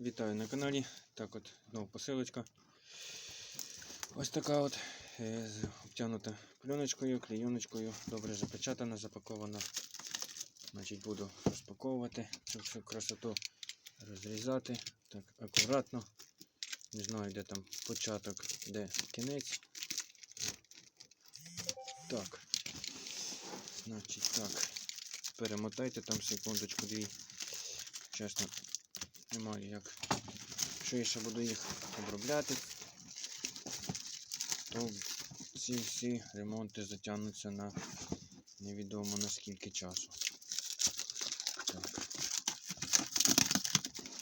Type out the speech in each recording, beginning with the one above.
Вітаю на каналі. Так от знову посилочка. Ось така от е, обтягнута пленочкою, клейоночкою, добре запечатана, запакована. Значить, буду розпаковувати цю всю красоту, розрізати. Так, акуратно. Не знаю, де там початок, де кінець. Так. Значить, так. Перемотайте там секундочку дві. Чесно, немає як. Якщо я ще буду їх обробляти, то ці всі ремонти затягнуться на невідомо на скільки часу. Так.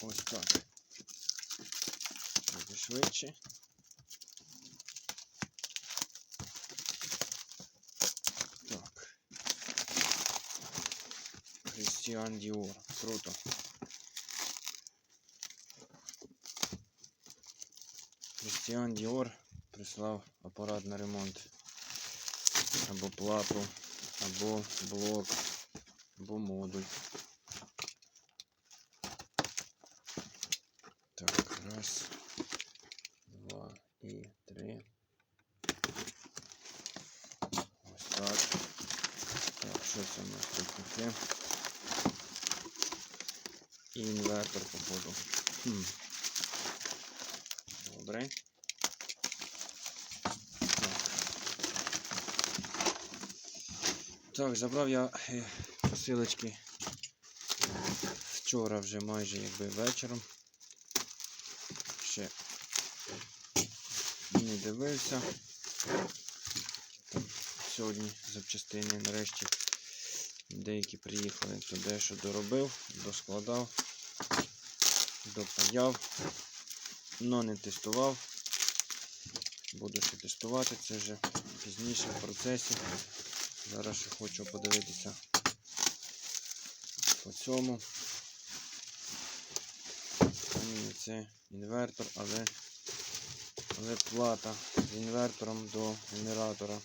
Ось так. Буде швидше. Так. Крістіан Діор. Круто. Крістіан Діор прислав апарат на ремонт. Або плату, або блок, або модуль. Так, раз, два і три. Ось так. Так, що це у нас тут таке? Інвертор, походу. Хм. Добре. Так, забрав я е, посилочки вчора вже майже якби вечором. Ще не дивився. Там сьогодні запчастини нарешті деякі приїхали, то дещо доробив, доскладав, допаяв, но не тестував. Буду ще тестувати це вже пізніше в процесі. Зараз ще хочу подивитися по цьому. Це інвертор, але, але плата з інвертором до генератора.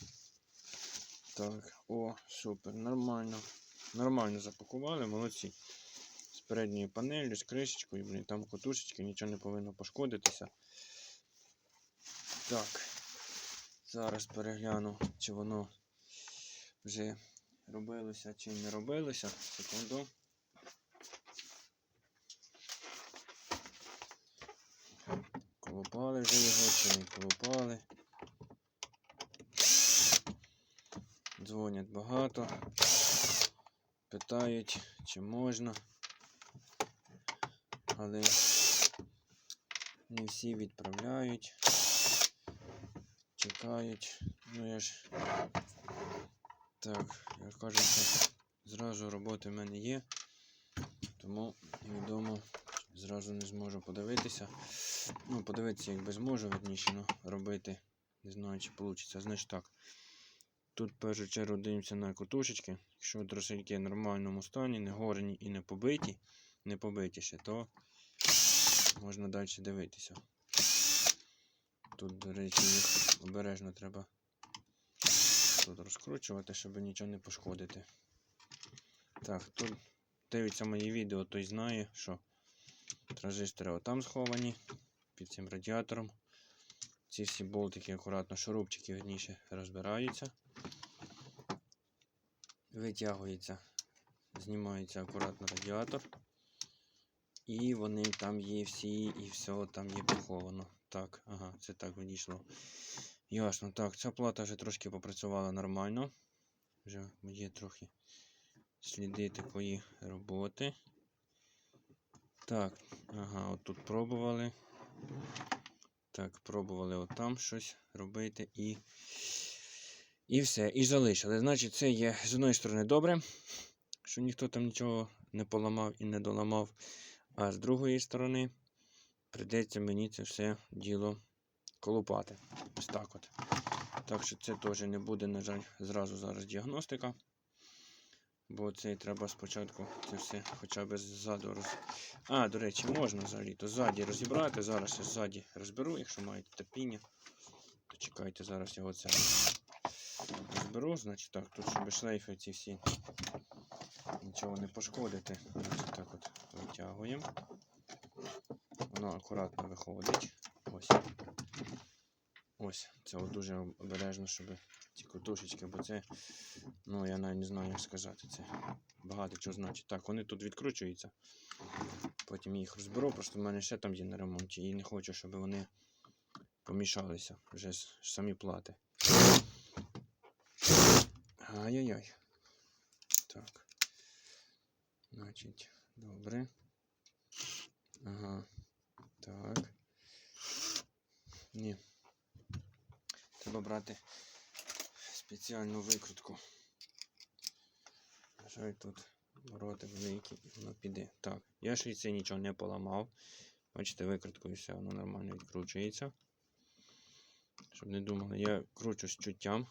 Так, о, супер, нормально. Нормально запакували, молодці. З передньою панелью, з кришечкою, блін, там котушечки, нічого не повинно пошкодитися. Так, зараз перегляну, чи воно вже робилося чи не робилося. Секунду. Колупали вже його, чи не колупали. Дзвонять багато. Питають, чи можна. Але не всі відправляють. Чекають. Ну я ж так, як кажеться, зразу роботи в мене є, тому невідомо, зразу не зможу подивитися. Ну, подивитися, якби зможу, верніше, ну, робити. Не знаю, чи вийде. Значить так. Тут в першу чергу дивимося на котушечки. Якщо трошки в нормальному стані, не горені і не побиті, не побиті ще, то можна далі дивитися. Тут, до речі, їх обережно треба тут розкручувати, щоб нічого не пошкодити. Так, хто дивиться мої відео, той знає, що транзистори отам сховані під цим радіатором. Ці всі болтики акуратно, шурупчики верніше розбираються. Витягується, знімається акуратно радіатор. І вони там є всі, і все там є поховано. Так, ага, це так вийшло. Ясно, так, ця плата вже трошки попрацювала нормально. Вже є трохи сліди такої роботи. Так, ага, от тут пробували. Так, пробували отам щось робити і. І все, і залишили. Значить, це є з одної сторони добре, що ніхто там нічого не поламав і не доламав. А з другої сторони прийдеться мені це все діло колупати. Ось так от. Так що це теж не буде, на жаль, зразу зараз діагностика. Бо це треба спочатку це все хоча б ззаду роз... А, до речі, можна взагалі то ззаді розібрати. Зараз я ззаді розберу, якщо маєте терпіння. То чекайте, зараз його це розберу. Значить так, тут щоб шлейфи ці всі нічого не пошкодити. Значить так от витягуємо. воно акуратно виходить. Ось. Ось. Це дуже обережно, щоб ці котушечки, бо це, ну я навіть не знаю, як сказати. Це багато чого значить. Так, вони тут відкручуються. Потім їх розберу, просто в мене ще там є на ремонті. І не хочу, щоб вони помішалися вже самі плати. Ай-яй-яй. Так. Значить, добре. Ага. Так. Ні. Треба брати спеціальну викрутку. Жаль, тут ворота великі і воно піде. Так, я ще й це нічого не поламав. Бачите, викруткою все воно нормально відкручується. Щоб не думали, я кручу з чуттям.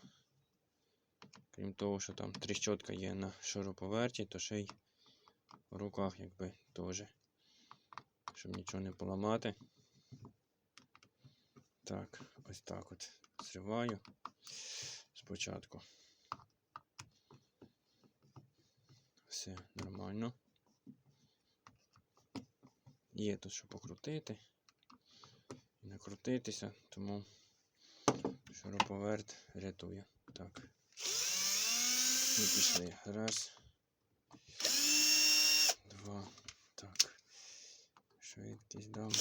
Крім того, що там тріщотка є на шуруповерті, то ще й в руках якби теж. Щоб нічого не поламати. Так, ось так от зриваю спочатку. Все нормально. Є тут що покрутити і накрутитися, тому шуруповерт рятує. Так. І пішли. Раз. Два. Так. Швидкість дам.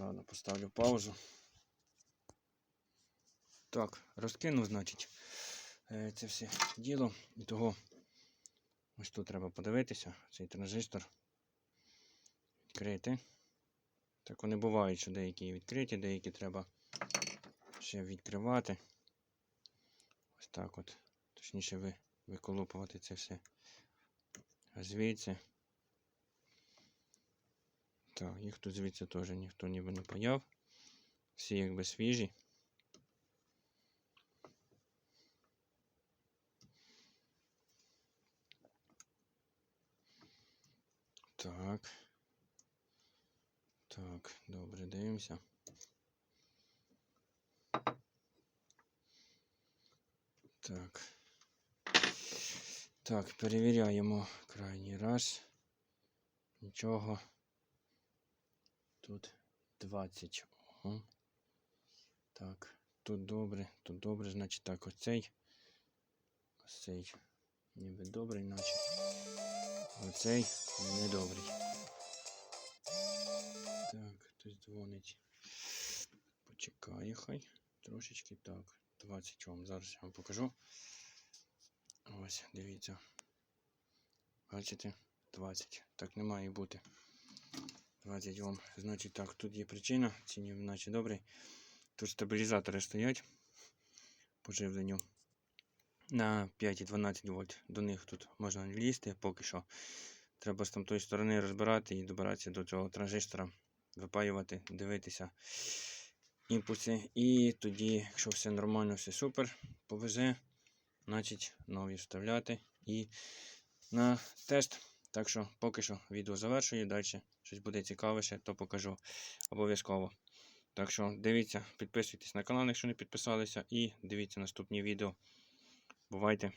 Ладно, поставлю паузу. Так, розкинув, значить, е, це все діло. І того ось тут треба подивитися, цей транзистор відкрити. Так вони бувають, що деякі відкриті, деякі треба ще відкривати. Ось так от. Точніше ви, виколупувати це все. Звідси. Так, їх тут звідси теж ніхто ніби не паяв. Всі якби свіжі. Так. Так, добре, дивимося. Так. Так, перевіряємо крайній раз. Нічого. Тут 20. Ого. Так, тут добре, тут добре, значить так, оцей. Оцей ніби добрий, наче. Оцей недобрий. Так, хтось дзвонить. Почекає хай. Трошечки так. 20 Ом. Зараз я вам покажу. Ось, дивіться. Бачите? 20. Так не має бути. 20 Ом. Значить так, тут є причина. Ці ніби наче добрий. Тут стабілізатори стоять по живленню на 5,12 вольт. До них тут можна лізти поки що. Треба з тамтої сторони розбирати і добиратися до цього транзистора, випаювати, дивитися імпульси. І тоді, якщо все нормально, все супер, повезе, значить нові вставляти і на тест. Так що поки що відео завершую. Далі щось буде цікавіше, то покажу обов'язково. Так що дивіться, підписуйтесь на канал, якщо не підписалися, і дивіться наступні відео. Бувайте!